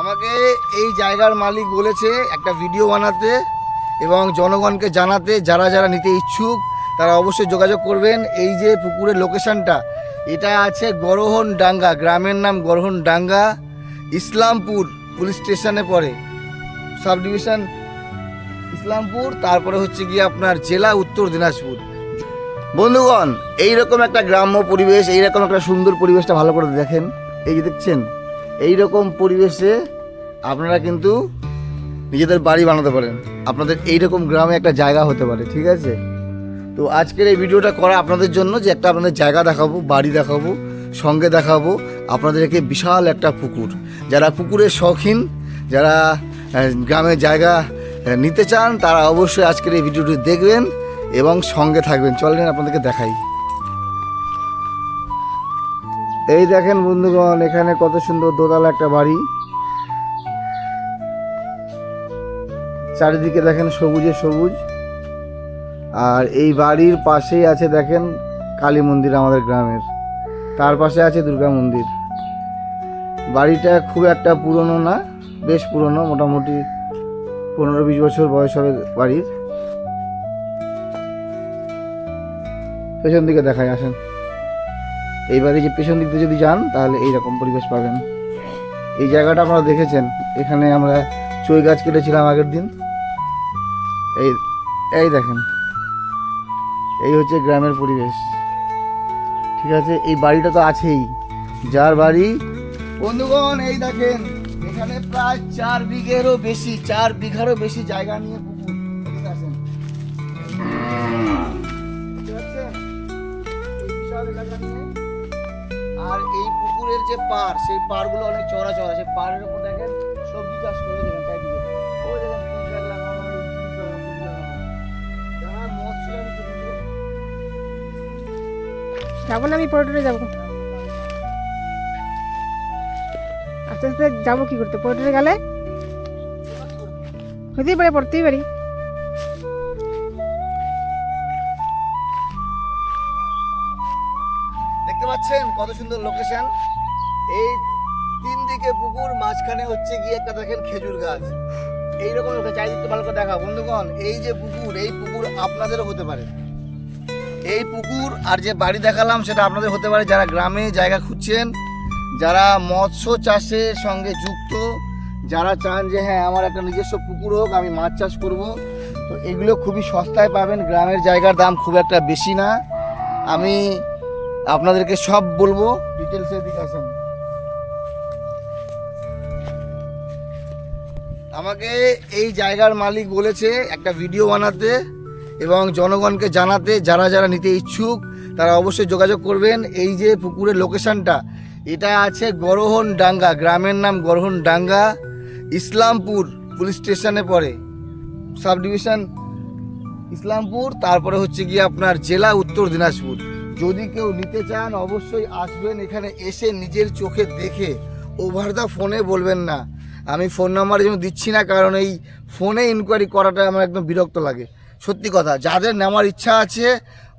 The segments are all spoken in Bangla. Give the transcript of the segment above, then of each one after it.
আমাকে এই জায়গার মালিক বলেছে একটা ভিডিও বানাতে এবং জনগণকে জানাতে, যারা যারা নিতে ইচ্ছুক, তারা অবশ্যই যোগাযোগ করবেন। এই যে পুকুরের লোকেশনটা এটা আছে গরহন ডাঙ্গা গ্রামের নাম গরহন ডাঙ্গা ইসলামপুর পুলিশ স্টেশনে পড়ে। সাব ডিভিশন ইসলামপুর, তারপরে হচ্ছে গিয়ে আপনার জেলা উত্তর দিনাজপুর। বন্ধুগণ, এইরকম একটা গ্রাম্য পরিবেশ, এইরকম একটা সুন্দর পরিবেশটা ভালো করে দেখেন। এই যে দেখছেন এইরকম পরিবেশে আপনারা কিন্তু নিজেদের বাড়ি বানাতে পারেন। আপনাদের এই রকম গ্রামে একটা জায়গা হতে পারে, ঠিক আছে? তো আজকের এই ভিডিওটা করা আপনাদের জন্য যে একটা আপনাদের জায়গা দেখাবো, বাড়ি দেখাবো, সঙ্গে দেখাবো আপনাদেরকে বিশাল একটা পুকুর। যারা পুকুরের শৌখিন, যারা গ্রামে জায়গা নিতে চান, তারা অবশ্যই আজকের এই ভিডিওটি দেখবেন এবং সঙ্গে থাকবেন। চলেন আপনাদেরকে দেখাই। এই দেখেন বন্ধুগণ, এখানে কত সুন্দর দোতলা একটা বাড়ি। চারিদিকে দেখেন সবুজে সবুজ। আর এই বাড়ির পাশেই আছে দেখেন কালী মন্দির আমাদের গ্রামের। তার পাশে আছে দুর্গা মন্দির। বাড়িটা খুব একটা পুরনো না, বেশ পুরনো, মোটামুটি পনেরো বিশ বছর বয়স হবে বাড়ির। পেছন দিকে দেখায় আসেন। এই বাড়ি যে পেছন দিক দিয়ে যদি যান তাহলে এইরকম পরিবেশ পাবেন। এই জায়গাটা আপনারা দেখেছেন। এখানে আমরা চই গাছ কেটেছিলাম আগের দিন। এই এই দেখেন। এই হচ্ছে গ্রামের পরিবেশ। ঠিক আছে? এই বাড়িটা তো আছেই। যার বাড়ি বন্ধুগণ এই দেখেন এখানে প্রায় চার বিঘেরও বেশি চার বিঘারও বেশি জায়গা নিয়ে পুকুর। বিশাল এলাকা নিয়ে। আর এই পুকুরের যে পার, সেই পাড়গুলো অনেক চড়া চড়া সেই পাড়ের উপর দেখেন সবজি চাষ করে দেবেন চারিদিকে। ওই দেখেন যাব না, আমি পর্যটনে যাব। আস্তে আস্তে যাব কি করতে? পর্যটনে গেলে? হতেই পারে, পড়তেই পারি। পাচ্ছেন? কত সুন্দর লোকেশন এই তিন দিকে পুকুর, মাঝখানে হচ্ছে গিয়ে একটা দেখেন খেজুর গাছ। এইরকম একটা চারিদিকটা ভালো করে দেখা বন্ধুগণ, এই যে পুকুর, এই পুকুর আপনাদেরও হতে পারে। এই পুকুর আর যে বাড়ি দেখালাম, সেটা আপনাদের হতে পারে। যারা গ্রামে জায়গা খুঁজছেন, যারা মৎস্য চাষের সঙ্গে যুক্ত, যারা চান যে হ্যাঁ আমার একটা নিজস্ব পুকুর হোক, আমি মাছ চাষ করব। তো এগুলো খুবই সস্তায় পাবেন। গ্রামের জায়গার দাম খুব একটা বেশি না। আমি আপনাদেরকে সব বলব। আসেন। আমাকে এই জায়গার মালিক বলেছে একটা ভিডিও বানাতে এবং জনগণকে জানাতে যারা যারা নিতে ইচ্ছুক তারা অবশ্যই যোগাযোগ করবেন। এই যে পুকুরের লোকেশনটা এটা আছে গরহন ডাঙ্গা গ্রামের নাম গরহন ডাঙ্গা ইসলামপুর পুলিশ স্টেশনে পড়ে। সাব ডিভিশন ইসলামপুর তারপরে হচ্ছে গিয়ে আপনার জেলা উত্তর দিনাজপুর। যদি কেউ নিতে চান, অবশ্যই আসবেন এখানে এসে নিজের চোখে দেখে। ওভার দ্য ফোনে বলবেন না। আমি ফোন নাম্বার যেন দিচ্ছি না, কারণ এই ফোনে ইনকোয়ারি করাটা আমার একদম বিরক্ত লাগে। সত্যি কথা, যাদের নেওয়ার ইচ্ছা আছে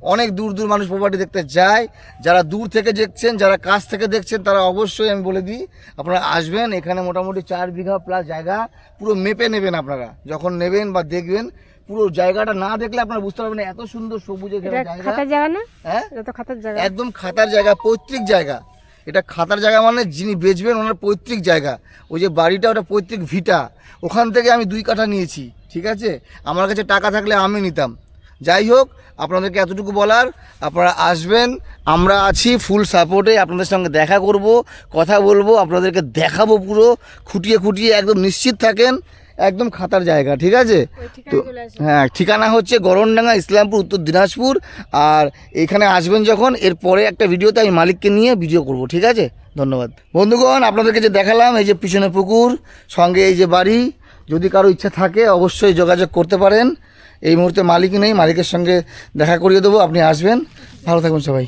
অনেক দূর দূর মানুষ প্রপার্টি দেখতে যায়। যারা দূর থেকে দেখছেন যারা কাছ থেকে দেখছেন তারা অবশ্যই আমি বলে দিই আপনারা আসবেন। এখানে মোটামুটি চার বিঘা প্লাস জায়গা পুরো মেপে নেবেন আপনারা। যখন নেবেন বা দেখবেন পুরো জায়গাটা না দেখলে আপনারা বুঝতে পারবেন এত সুন্দর সবুজে ঘেরা এটা জায়গা। না? হ্যাঁ? খাতার জায়গা। একদম খাতার জায়গা পৈতৃক জায়গা। এটা খাতার জায়গা মানে যিনি বেচবেন ওনার পৈতৃক জায়গা। ওই যে বাড়িটা ওটা পৈতৃক ভিটা। ওখান থেকে আমি দুই কাঠা নিয়েছি ঠিক আছে? আমার কাছে টাকা থাকলে আমি নিতাম। যাই হোক আপনাদেরকে এতটুকু বলার আপনারা আসবেন আমরা আছি ফুল সাপোর্টে আপনাদের সঙ্গে দেখা করব কথা বলব আপনাদেরকে দেখাবো পুরো খুঁটিয়ে খুঁটিয়ে একদম নিশ্চিত থাকেন একদম খাতার জায়গা ঠিক আছে? তো হ্যাঁ ঠিকানা হচ্ছে গরমডাঙ্গা ইসলামপুর উত্তর দিনাজপুর আর এখানে আসবেন যখন এরপরে একটা ভিডিওতে আমি মালিককে নিয়ে ভিডিও করব ঠিক আছে? ধন্যবাদ। বন্ধুগণ আপনাদেরকে যে দেখালাম এই যে পিছনে পুকুর সঙ্গে এই যে বাড়ি যদি কারও ইচ্ছা থাকে অবশ্যই যোগাযোগ করতে পারেন। এই মুহূর্তে মালিক নেই মালিকের সঙ্গে দেখা করিয়ে দেবো। আপনি আসবেন। ভালো থাকবেন সবাই।